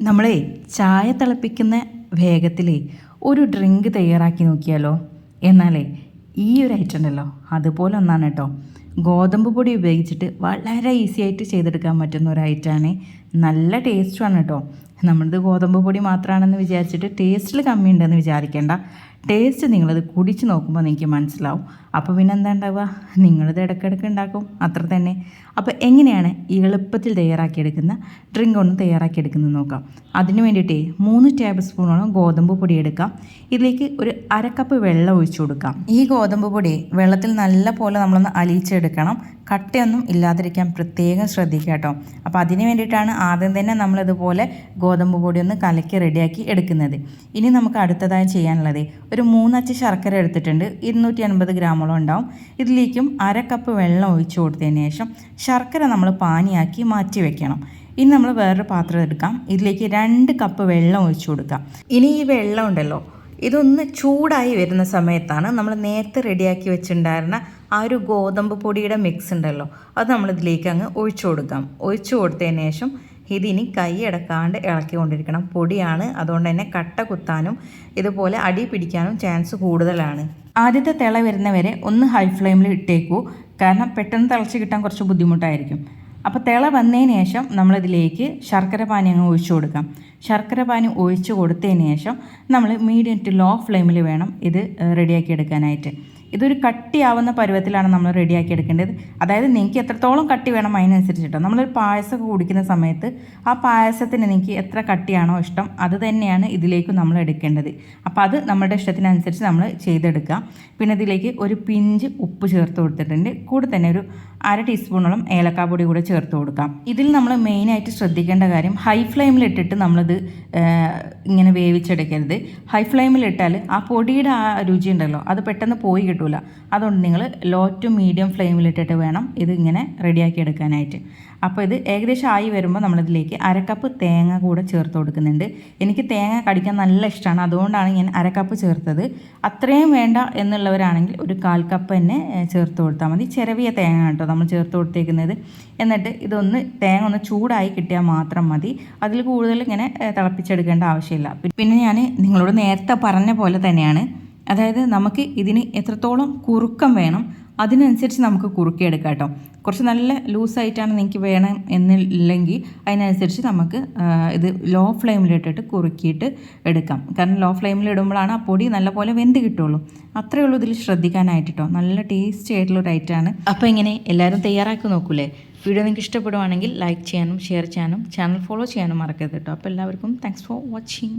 നമ്മളെ ചായ തിളപ്പിക്കുന്ന വേഗത്തിൽ ഒരു ഡ്രിങ്ക് തയ്യാറാക്കി നോക്കിയാലോ? എന്നാലേ ഈ ഒരു ഐറ്റം ഉണ്ടല്ലോ. അതുപോലെ ഒന്നാണ് കേട്ടോ. ഗോതമ്പ് പൊടി ഉപയോഗിച്ചിട്ട് വളരെ ഈസി ആയിട്ട് ചെയ്തെടുക്കാൻ പറ്റുന്ന ഒരു ഐറ്റമാണ് നല്ല ടേസ്റ്റുമാണ് കേട്ടോ നമ്മളിത് ഗോതമ്പ് പൊടി മാത്രമാണെന്ന് വിചാരിച്ചിട്ട് ടേസ്റ്റിൽ കമ്മിയുണ്ടെന്ന് വിചാരിക്കേണ്ട. ടേസ്റ്റ് നിങ്ങളത് കുടിച്ച് നോക്കുമ്പോൾ നിങ്ങൾക്ക് മനസ്സിലാവും. അപ്പോൾ പിന്നെ എന്താ ഉണ്ടാവുക നിങ്ങളിത് ഇടയ്ക്കിടയ്ക്ക് ഉണ്ടാക്കും അത്ര തന്നെ. അപ്പോൾ എങ്ങനെയാണ് എളുപ്പത്തിൽ തയ്യാറാക്കിയെടുക്കുന്ന? ഡ്രിങ്ക് ഒന്ന് തയ്യാറാക്കിയെടുക്കുന്നത് നോക്കാം. അതിന് വേണ്ടിയിട്ട് മൂന്ന് ടേബിൾ സ്പൂണോളം ഗോതമ്പ് പൊടി എടുക്കാം. ഇതിലേക്ക് ഒരു അരക്കപ്പ് വെള്ളം ഒഴിച്ചു കൊടുക്കാം. ഈ ഗോതമ്പ് പൊടി വെള്ളത്തിൽ നല്ല പോലെ നമ്മളൊന്ന് അലിയിച്ചെടുക്കണം. കട്ടയൊന്നും ഇല്ലാതിരിക്കാൻ പ്രത്യേകം ശ്രദ്ധിക്കുക കേട്ടോ. അപ്പോൾ അതിന് വേണ്ടിയിട്ടാണ് ആദ്യം തന്നെ നമ്മളിതുപോലെ ഗോതമ്പ് പൊടി ഒന്ന് കലക്കി റെഡിയാക്കി എടുക്കുന്നത്. ഇനി നമുക്ക് അടുത്തതായി ചെയ്യാനുള്ളത് ഒരു മൂന്നച്ച് ശർക്കര എടുത്തിട്ടുണ്ട്. ഇരുന്നൂറ്റി അൻപത് ഗ്രാമോളം ഉണ്ടാവും. ഇതിലേക്കും അര കപ്പ് വെള്ളം ഒഴിച്ചു കൊടുത്തതിന് ശേഷം ശർക്കര നമ്മൾ പാനിയാക്കി മാറ്റി വെക്കണം. ഇനി നമ്മൾ വേറൊരു പാത്രം എടുക്കാം. ഇതിലേക്ക് രണ്ട് കപ്പ് വെള്ളം ഒഴിച്ചു കൊടുക്കാം. ഇനി ഈ വെള്ളം ഉണ്ടല്ലോ ഇതൊന്ന് ചൂടായി വരുന്ന സമയത്താണ് നമ്മൾ നേരത്തെ റെഡിയാക്കി വെച്ചിട്ടുണ്ടായിരുന്ന ആ ഒരു ഗോതമ്പ് പൊടിയുടെ മിക്സ് ഉണ്ടല്ലോ അത് നമ്മളിതിലേക്ക് അങ്ങ് ഒഴിച്ചു കൊടുക്കാം. ഒഴിച്ചു കൊടുത്തതിന് ശേഷം ഇതിനി കൈ അടക്കാണ്ട് ഇളക്കിക്കൊണ്ടിരിക്കണം. പൊടിയാണ് അതുകൊണ്ട് തന്നെ കട്ട കുത്താനും ഇതുപോലെ അടി പിടിക്കാനും ചാൻസ് കൂടുതലാണ്. ആദ്യത്തെ തിള വരുന്നവരെ ഒന്ന് ഹൈ ഫ്ലെയിമിൽ ഇട്ടേക്കൂ. കാരണം പെട്ടെന്ന് തിളച്ച് കിട്ടാൻ കുറച്ച് ബുദ്ധിമുട്ടായിരിക്കും. അപ്പോൾ തിള വന്നതിന് ശേഷം നമ്മളിതിലേക്ക് ശർക്കര പാനി അങ്ങ് ഒഴിച്ചു കൊടുക്കാം. ശർക്കര പാനി ഒഴിച്ചു കൊടുത്തതിന് ശേഷം നമ്മൾ മീഡിയം ടു ലോ ഫ്ലെയിമിൽ വേണം ഇത് റെഡിയാക്കി എടുക്കാനായിട്ട്. ഇതൊരു കട്ടിയാവുന്ന പരുവത്തിലാണ് നമ്മൾ റെഡിയാക്കി എടുക്കേണ്ടത്. അതായത് നിങ്ങൾക്ക് എത്രത്തോളം കട്ടി വേണം അതിനനുസരിച്ചിട്ടോ നമ്മളൊരു പായസമൊക്കെ കുടിക്കുന്ന സമയത്ത് ആ പായസത്തിന് നിങ്ങൾക്ക് എത്ര കട്ടിയാണോ ഇഷ്ടം അത് തന്നെയാണ് ഇതിലേക്ക് നമ്മൾ എടുക്കേണ്ടത്. അപ്പോൾ അത് നമ്മുടെ ഇഷ്ടത്തിനനുസരിച്ച് നമ്മൾ ചെയ്തെടുക്കുക പിന്നെ ഇതിലേക്ക് ഒരു പിഞ്ച് ഉപ്പ് ചേർത്ത് കൊടുത്തിട്ടുണ്ട്. കൂടെ തന്നെ ഒരു അര ടീസ്പൂണോളം ഏലക്കാപ്പൊടി കൂടെ ചേർത്ത് കൊടുക്കാം. ഇതിൽ നമ്മൾ മെയിനായിട്ട് ശ്രദ്ധിക്കേണ്ട കാര്യം ഹൈ ഫ്ലെയിമിലിട്ടിട്ട് നമ്മളിത് ഇങ്ങനെ വേവിച്ചെടുക്കരുത്. ഹൈ ഫ്ലെയിമിലിട്ടാൽ ആ പൊടിയുടെ ആ രുചി ഉണ്ടല്ലോ അത് പെട്ടെന്ന് പോയി കിട്ടില്ല അതുകൊണ്ട് നിങ്ങൾ ലോ ടു മീഡിയം ഫ്ലെയിമിലിട്ടിട്ട് വേണം ഇത് ഇങ്ങനെ റെഡിയാക്കി എടുക്കാനായിട്ട്. അപ്പോൾ ഇത് ഏകദേശം ആയി വരുമ്പോൾ നമ്മളിതിലേക്ക് അരക്കപ്പ് തേങ്ങ കൂടെ ചേർത്ത് കൊടുക്കുന്നുണ്ട്. എനിക്ക് തേങ്ങ കടിക്കാൻ നല്ല ഇഷ്ടമാണ്. അതുകൊണ്ടാണ് ഞാൻ അരക്കപ്പ് ചേർത്തത്. അത്രയും വേണ്ട എന്നുള്ളവരാണെങ്കിൽ ഒരു കാൽ കപ്പ് തന്നെ ചേർത്ത് കൊടുത്താൽ മതി. ചെറിയ തേങ്ങ കേട്ടോ നമ്മൾ ചേർത്ത് കൊടുത്തേക്കുന്നത്. എന്നിട്ട് ഇതൊന്ന് തേങ്ങ ഒന്ന് ചൂടായി കിട്ടിയാൽ മാത്രം മതി. അതിൽ കൂടുതൽ ഇങ്ങനെ തിളപ്പിച്ചെടുക്കേണ്ട ആവശ്യമില്ല. പിന്നെ ഞാൻ നിങ്ങളോട് നേരത്തെ പറഞ്ഞ പോലെ തന്നെയാണ്. അതായത് നമുക്ക് ഇതിന് എത്രത്തോളം കുറുക്കം വേണം അതിനനുസരിച്ച് നമുക്ക് കുറുക്കിയെടുക്കാം കേട്ടോ. കുറച്ച് നല്ല ലൂസായിട്ടാണ് നിങ്ങൾക്ക് വേണം എന്നില്ലെങ്കിൽ അതിനനുസരിച്ച് നമുക്ക് ഇത് ലോ ഫ്ലെയിമിലിട്ടിട്ട് കുറുക്കിയിട്ട് എടുക്കാം. കാരണം ലോ ഫ്ലെയിമിൽ ഇടുമ്പോഴാണ് ആ പൊടി നല്ലപോലെ വെന്ത് കിട്ടുള്ളൂ അത്രയേ ഉള്ളൂ ഇതിൽ ശ്രദ്ധിക്കാനായിട്ട് നല്ല ടേസ്റ്റി ആയിട്ടുള്ള ഒരു ഐറ്റമാണ് അപ്പോൾ ഇങ്ങനെ എല്ലാവരും തയ്യാറാക്കി നോക്കൂലേ? വീഡിയോ നിങ്ങൾക്ക് ഇഷ്ടപ്പെടുവാണെങ്കിൽ ലൈക്ക് ചെയ്യാനും ഷെയർ ചെയ്യാനും ചാനൽ ഫോളോ ചെയ്യാനും മറക്കരുത് കേട്ടോ. അപ്പോൾ എല്ലാവർക്കും താങ്ക്സ് ഫോർ വാച്ചിങ്